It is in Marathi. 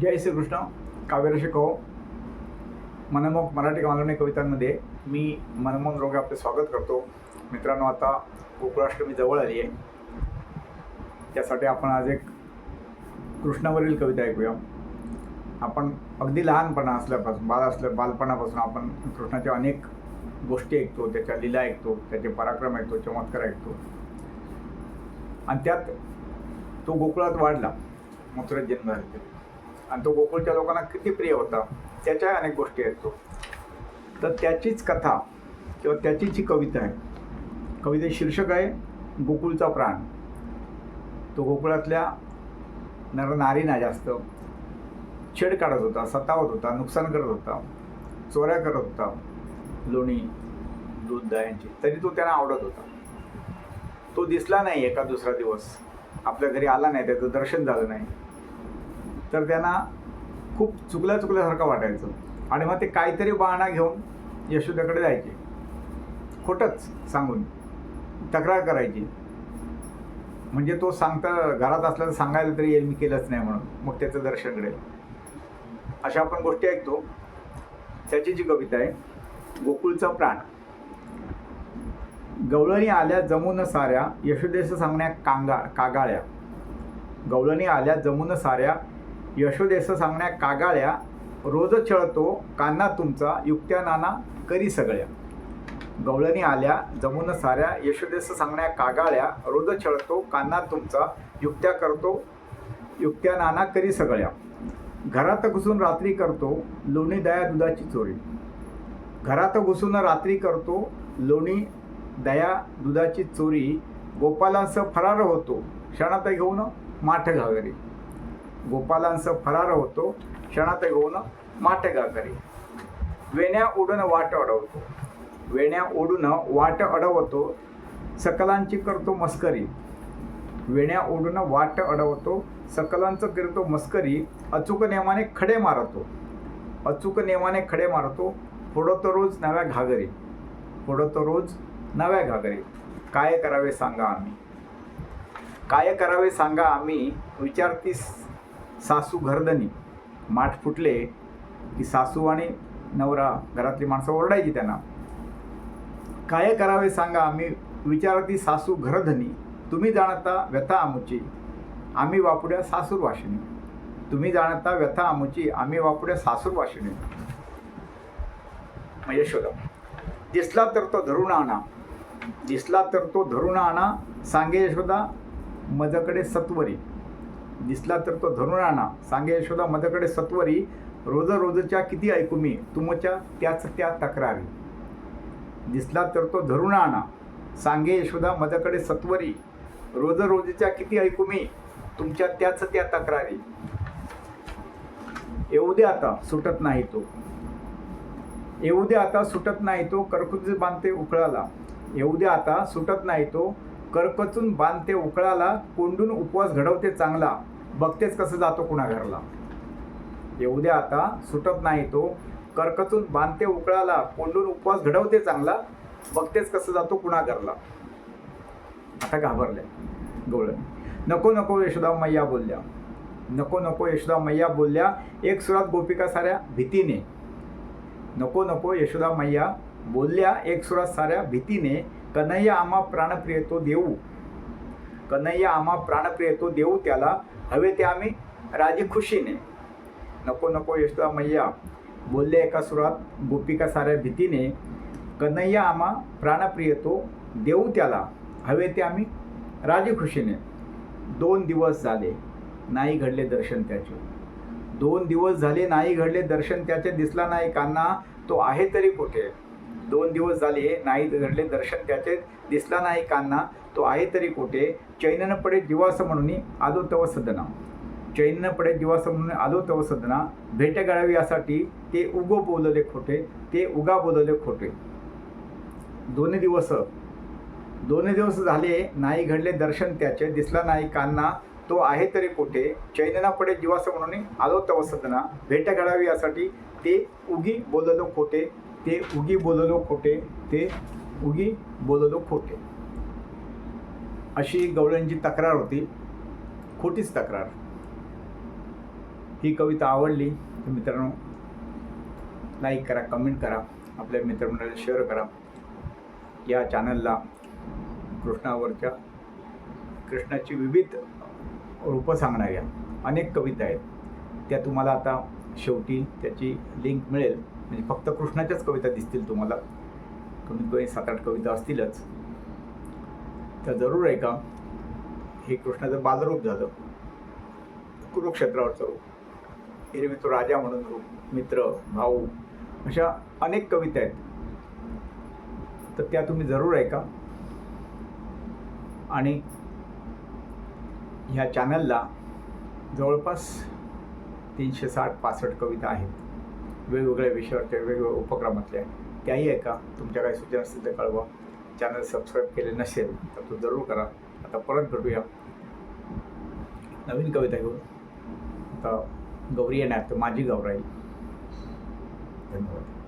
जय श्रीकृष्ण. काव्यरशी कहो मनमोहक मराठी मालवणी कवितांमध्ये मी मनमोहन रोगे आपले स्वागत करतो. मित्रांनो आता गोकुळाष्टमी जवळ आली आहे. त्यासाठी आपण आज एक कृष्णावरील कविता ऐकूया. आपण अगदी लहानपणा असल्यापासून बाल असल्या बालपणापासून आपण कृष्णाच्या अनेक गोष्टी ऐकतो. त्याच्या लीला ऐकतो त्याचे पराक्रम ऐकतो चमत्कार ऐकतो. आणि त्यात तो गोकुळात वाढला. मथुरेत जन्म झाला. ते. आणि तो गोकुळच्या लोकांना किती प्रिय होता त्याच्या अनेक गोष्टी ऐकतो तर त्याचीच कथा किंवा त्याचीच ही कविता आहे कविते शीर्षक आहे गोकुळचा प्राण. तो गोकुळातल्या नर नारीना जास्त छेड काढत होता सतावत होता नुकसान करत होता चोऱ्या करत होता लोणी दूध दह्यांची तरी तो त्यांना आवडत होता. तो दिसला नाही एका दुसरा दिवस. आपल्या घरी आला नाही त्याचं दर्शन झालं नाही. तर त्यांना खूप चुकल्या चुकल्यासारखं वाटायचं. आणि मग ते काहीतरी बहाणा घेऊन यशोद्याकडे जायचे. खोटंच सांगून तक्रार करायची. म्हणजे तो सांगता घरात असला तर सांगायला तरी येईल मी केलंच नाही म्हणून. मग त्याचं दर्शन घडेल. अशा आपण गोष्टी ऐकतो. त्याची जी कविता आहे गोकुळचा प्राण. गवळणी आल्या जमून साऱ्या यशोदेश सांगण्या कांगा कागाळ्या. गवळणी आल्या जमून साऱ्या यशोदेस सांगण्या कागाळ्या रोज छळतो कान्हा तुमचा युक्त्या नाना करी सगळ्या. गवळणी आल्या जमून साऱ्या यशोदेस सांगण्या कागाळ्या रोज छळतो कान्हा तुमचा युक्त्या करतो युक्त्या नाना करी सगळ्या. घरात घुसून रात्री करतो लोणी दया दुधाची चोरी. घरात घुसून रात्री करतो लोणी दया दुधाची चोरी. गोपालांसह फरार होतो क्षणात घेऊन माठ घागरी. गोपालांसह फरार होतो. क्षणात घेऊन माठ घागरी वेण्या उडून वाट अडवतो. वेण्या ओढून वाट अडवतो. सकलांची करतो मस्करी. वेण्या ओढून वाट अडवतो. सकलांचं करतो मस्करी. अचूक नेमाने खडे मारतो. अचूक नेमाने खडे मारतो. फोडतो रोज नव्या घागरी. फोडतो रोज नव्या घागरी. काय करावे सांगा आम्ही? काय करावे सांगा आम्ही? विचारतीस सासू घरदनी माठ फुटले की सासू आणि नवरा घरातली माणसं ओरडायची त्यांना. काय करावे सांगा? आम्ही विचारती सासू घरधनी तुम्ही जाणता व्यथा आमुची आम्ही वापुड्या सासूर वाशिणी तुम्ही जाणता व्यथा आमुची आम्ही वापुड्या सासूर वाशिणी म्हणजे यशोदा दिसला तर तो धरून आणा दिसला तर तो धरून आणा सांगे यशोदा मजकडे सत्वरी. दिसला तर तो धरून आणा. सांगे यशोदा मजकडे सत्वरी रोज रोजच्या किती ऐकू मी? तुमच्या त्याच त्या तक्रारी. दिसला तर तो धरून आणा. सांगे यशोदा मधकडे सत्वरी रोज रोजच्या किती ऐकू मी? तुमच्या त्याच त्या तक्रारी. येऊ दे आता सुटत नाही तो. येऊ दे आता सुटत नाही तो. कर्कुज बांधते उकळाला. येऊ दे आता सुटत नाही तो. करकचून बांधते उकळाला. कोंडून उपवास घडवते चांगला. बघतेच कसं जातो कुणा घरला येऊ आता सुटत नाही तो. करकचून बांधते उकळाला कोंडून उपवास घडवते चांगला बघतेच कसं जातो कुणा घरला आता घाबरल्या गवळ नको नको यशोदा मैया बोलल्या. नको नको यशोदा मैया बोलल्या. एक सुरात गोपिका साऱ्या भीतीने. नको नको यशोदा मैया बोलल्या. एक सुरात साऱ्या भीतीने. कन्हैया आम्हा प्राणप्रिय तो देऊ. कन्हैया आम्हा प्राणप्रिय तो देऊ त्याला. हवे ते आम्ही राजी खुशीने नको नको यशोदा मैया बोलले एका सुरात गोपिका साऱ्या भीतीने कन्हैया आम्हा प्राणप्रिय तो देऊ त्याला हवे ते आम्ही राजी खुशीने दोन दिवस झाले नाही घडले दर्शन त्याचे दोन दिवस झाले नाही घडले दर्शन त्याचे दिसला नाही कान्हा तो आहे तरी कुठे दोन दिवस झाले नाही घडले दर्शन त्याचे दिसला नाही कान्हा. तो आहे तरी कुठे? चैनन पडे जीवास म्हणून आलो तव सदना. चैनन पडे जीवास म्हणून आलो तव सदना. भेट गाळावी यासाठी ते उगो बोलले खोटे ते उगा बोलले खोटे. दोन्ही दिवस दोन दिवस झाले नाही घडले दर्शन त्याचे दिसला नाही कान्हा. तो आहे तरी कुठे? चैननापडे जीवास म्हणून आलो तव सदना. भेट घडावी यासाठी ते उगी बोललो खोटे. ते उगी बोललो खोटे ते उगी बोललो खोटे. अशी गवळ्यांची तक्रार होती खोटीच तक्रार. ही कविता आवडली तर मित्रांनो लाईक करा कमेंट करा आपल्या मित्रमंडळाला शेअर करा. या चॅनलला कृष्णावरच्या कृष्णाची विविध रूपं सांगणाऱ्या अनेक कविता आहेत. त्या तुम्हाला आता शेवटी त्याची लिंक मिळेल. म्हणजे फक्त कृष्णाच्याच कविता दिसतील तुम्हाला. कमीत कमी सात आठ कविता असतीलच. तर जरूर आहे का हे कृष्णाचं बालरूप झालं. कुरुक्षेत्रावरचं रूप. एरवी तो राजा म्हणून रूप. मित्र भाऊ अशा अनेक कविता आहेत. तर त्या तुम्ही जरूर ऐका. आणि ह्या चॅनलला जवळपास तीनशे साठ पासष्ट कविता आहेत. वेगवेगळ्या विषयावरच्या वेगवेगळ्या उपक्रमातल्या त्याही ऐका तुमच्या काही सूचना असतील तर कळवा. चॅनल सबस्क्राईब केले नसेल तर तो जरूर करा. आता परत भेटूया. नवीन कविता घेऊन. आता गौरी येणार तर माझी गौराई धन्यवाद.